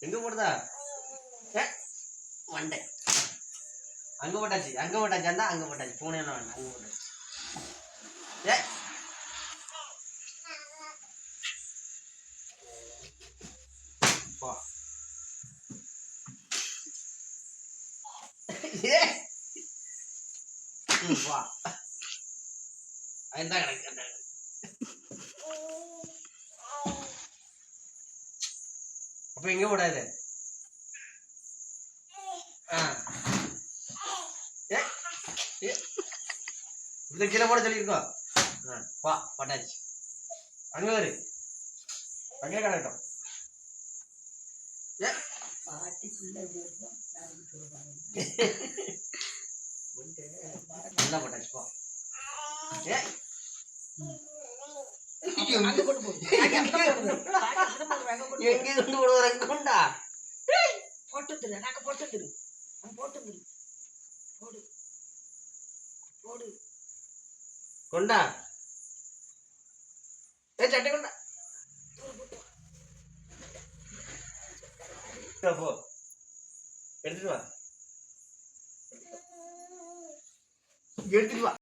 எங்க போடுதா ஏ, மண்டை. அங்க போட்டாச்சு அங்க போட்டாச்சு. அந்த அங்க போட்டாச்சு. பூனை எல்லாம் வேண்டாம். அங்க போட்டாச்சு. ஏ. வா அதுதான் கிடக்கு அந்த கிடக்கு அப்ப எங்க விடாது. ஆ. ஏ கீழே போட சொல்லியிருக்கோம். ஆ வா பட்டாச்சு. அங்க வரு. அங்கே கிடக்கட்டும். ஏ. நல்லா போ. ஏ. அங்க கொண்டு போ. எங்க கொண்டு போடுவாங்க கொண்டா? போட்டு திரு நாங்க போட்டு திரு போட்டு திரு போடு. போடு. கொண்டா? ஏ சட்டை கொண்டா? போ. எடுத்துட்டு வா. எடுத்துட்டு வா.